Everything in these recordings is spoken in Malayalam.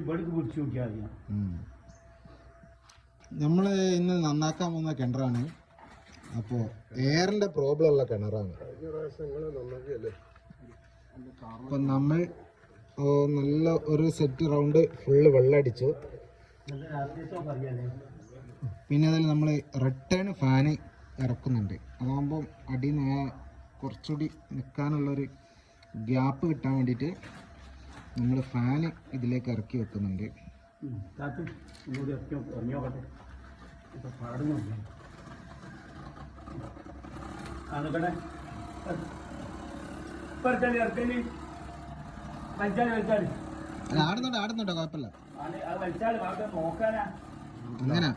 പിടിച്ചു നമ്മൾ ഇന്ന് നന്നാക്കാൻ പോകുന്ന കിണറാണ്. അപ്പോ എയറിന്റെ പ്രോബ്ലം ഉള്ള കിണറാണ്. അപ്പൊ നമ്മൾ നല്ല ഒരു സെറ്റ് റൗണ്ട് ഫുള്ള് വെള്ളം അടിച്ചു. പിന്നെ അതിൽ നമ്മൾ റിട്ടേൺ ഫാന് ഇറക്കുന്നുണ്ട്. അതാകുമ്പോൾ അടിയിൽ നിന്ന് കുറച്ചുകൂടി നിൽക്കാനുള്ളൊരു ഗ്യാപ്പ് കിട്ടാൻ വേണ്ടിയിട്ട് നമ്മൾ ഫാൻ ഇതിലേക്ക് ഇറക്കി വെക്കുന്നുണ്ട്. ആടുന്നുണ്ട് ആടുന്നുണ്ടോ കുഴപ്പമില്ല. അങ്ങനെ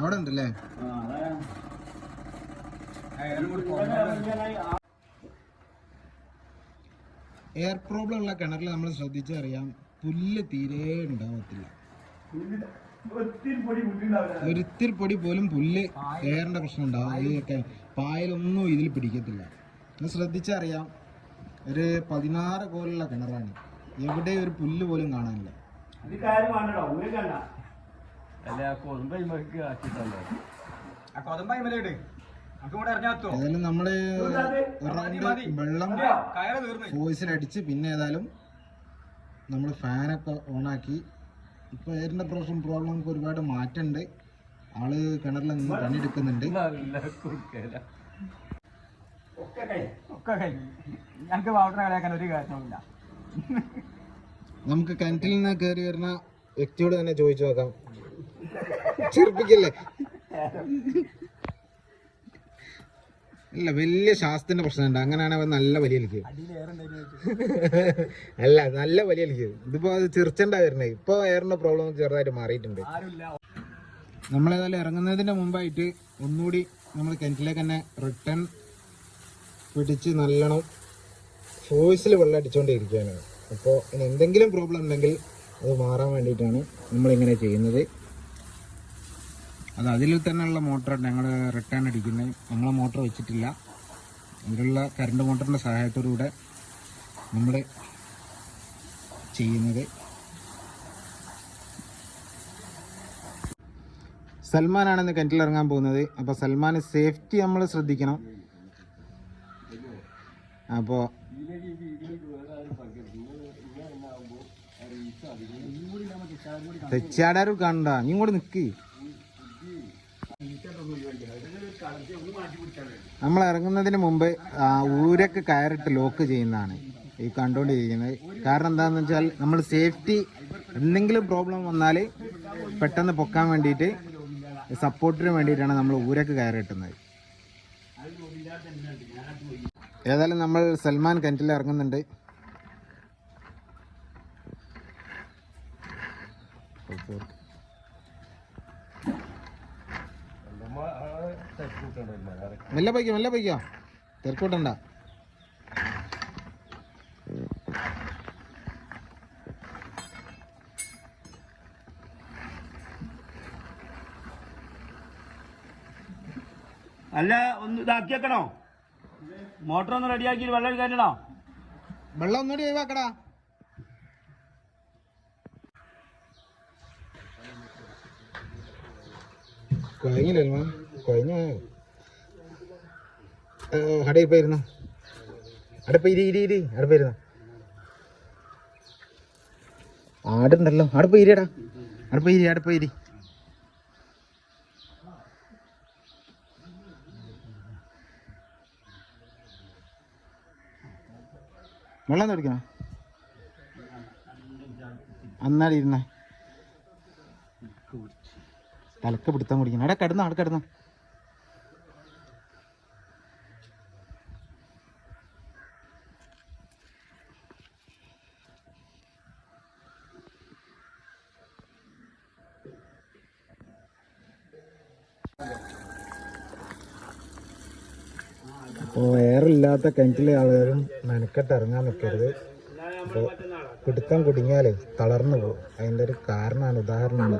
അവിടെ ഉണ്ടല്ലേ? എയർ പ്രോബ്ലം ഉള്ള കിണറിൽ നമ്മൾ ശ്രദ്ധിച്ചറിയാം പുല്ല് തീരെ ഉണ്ടാവത്തില്ല. ഒരുത്തിൽ പൊടി മുട്ടിണ്ടാവില്ല ഒരിത്തിരി പൊടി പോലും പുല്ല് എയറിന്റെ പ്രശ്നം ഉണ്ടാവും പായലൊന്നും ഇതിൽ പിടിക്കത്തില്ല. ഒന്ന് ശ്രദ്ധിച്ചറിയാം ഒരു പതിനാറ് കോലുള്ള കിണറാണ്. എവിടെ ഒരു പുല്ല് പോലും കാണാനില്ല. ഇത് കാര്യം ഏതായാലും നമ്മൾ ഒരു റൗണ്ട് വെള്ളം ഫോഴ്സിലടിച്ച് പിന്നെ ഏതായാലും നമ്മൾ ഫാനൊക്കെ ഓണാക്കി. ഇപ്പൊ എയറിന്റെ പ്രശ്നം പ്രോബ്ലം നമുക്ക് ഒരുപാട് മാറ്റമുണ്ട് ആൾ കിണറിൽ നിന്ന് പണിയെടുക്കുന്നുണ്ട്. ഒക്കെ കൈ ഒക്കെ കഴിഞ്ഞു. ഞങ്ങൾക്ക് വാട്ടർ കളിയാക്കാൻ ഒരു കാരണവുമില്ല. നമുക്ക് കിണറ്റിൽ നിന്ന് കയറി വരുന്ന വ്യക്തിയോട് തന്നെ ചോദിച്ചു നോക്കാം. ചെറുപ്പിക്കല്ലേ? ഇല്ല വലിയ ശാസ്ത്രത്തിന്റെ പ്രശ്നമുണ്ട്. അങ്ങനെയാണ് അവൻ നല്ല വലിയലിക്കും അല്ല നല്ല വലിയ വലിയലിക്കും ഇതിപ്പോ അത് ചെറുച്ചണ്ടാ വരുന്നത് ഇപ്പൊ എയറിന്റെ പ്രോബ്ലം ചെറുതായിട്ട് മാറിയിട്ടുണ്ട്. നമ്മൾ നമ്മളേതായാലും ഇറങ്ങുന്നതിന്റെ മുമ്പായിട്ട് ഒന്നുകൂടി നമ്മൾ കിണറ്റിലേക്ക് തന്നെ റിട്ടേൺ പിടിച്ച് നല്ലോണം ഫോഴ്സിൽ വെള്ളം അടിച്ചുകൊണ്ടിരിക്കുകയാണ് അപ്പോൾ ഇനി എന്തെങ്കിലും പ്രോബ്ലം ഉണ്ടെങ്കിൽ അത് മാറാൻ വേണ്ടിയിട്ടാണ് നമ്മളിങ്ങനെ ചെയ്യുന്നത്. അത് അതിൽ തന്നെയുള്ള മോട്ടർ ഞങ്ങൾ റിട്ടേൺ അടിക്കുന്നത് ഞങ്ങൾ മോട്ടർ വെച്ചിട്ടില്ല. അതിലുള്ള കറണ്ട് മോട്ടറിന്റെ സഹായത്തോടുകൂടെ നമ്മൾ ചെയ്യുന്നത്. സൽമാനാണ് ഇന്ന് കിണറ്റിൽ ഇറങ്ങാൻ പോകുന്നത്. അപ്പോൾ സൽമാൻ സേഫ്റ്റി നമ്മൾ ശ്രദ്ധിക്കണം. അപ്പോൾ തെച്ചാടാരും കണ്ട ഇങ്ങോട്ട് നിക്ക്. നമ്മൾ ഇറങ്ങുന്നതിന് മുമ്പ് ഊരക്ക് കയറിട്ട് ലോക്ക് ചെയ്യുന്നതാണ്. ഈ കണ്ടുകൊണ്ടിരിക്കുന്നത് കാരണം എന്താണെന്ന് വെച്ചാൽ നമ്മൾ സേഫ്റ്റി എന്തെങ്കിലും പ്രോബ്ലം വന്നാൽ പെട്ടെന്ന് പൊക്കാൻ വേണ്ടിയിട്ട് സപ്പോർട്ടിന് വേണ്ടിയിട്ടാണ് നമ്മൾ ഊരക്ക് കയറിട്ടുന്നത് ഏതായാലും നമ്മൾ സൽമാൻ കിണറ്റിൽ ഇറങ്ങുന്നുണ്ട്. മെല്ലെ പോയിക്കോ മെല്ലെ പോയിക്കോ. തിരക്കൂട്ടണ്ട അല്ല ഒന്ന് ഇതാക്കിയേക്കണോ? മോട്ടർ ഒന്ന് റെഡിയാക്കി വെള്ളം കയറ്റണോ വെള്ളം ഒന്നുകൂടി ഒഴിവാക്കടാ. കുഴങ്ങില്ലല്ലോ കുഴഞ്ഞ. അവിടെ പോയിരുന്നു അവിടെ ഇരി ഇരി ഇരി. അവിടെ ഇപ്പൊ ഇരുന്നോ? ആടുണ്ടല്ലോ. അടുപ്പ് ഇരിയടാ. അടുപ്പ് ഇരി അടുപ്പ് ഇരി. വെള്ളം തുടക്കണം അന്നാടി ഇരുന്നേ. തലക്ക് പിടുത്തം കുടിക്കണം. അവിടെ കിടന്നോ അവിടെ കിടന്നോ. അപ്പോൾ എയറില്ലാത്ത കിണറ്റിലെ ആളുകളും മെനക്കെട്ട് ഇറങ്ങാൻ നിൽക്കരുത് അപ്പോൾ പിടുത്തം കുടുങ്ങിയാൽ തളർന്നു പോകും. അതിന്റെ ഒരു കാരണമാണ് ഉദാഹരണമാണ്.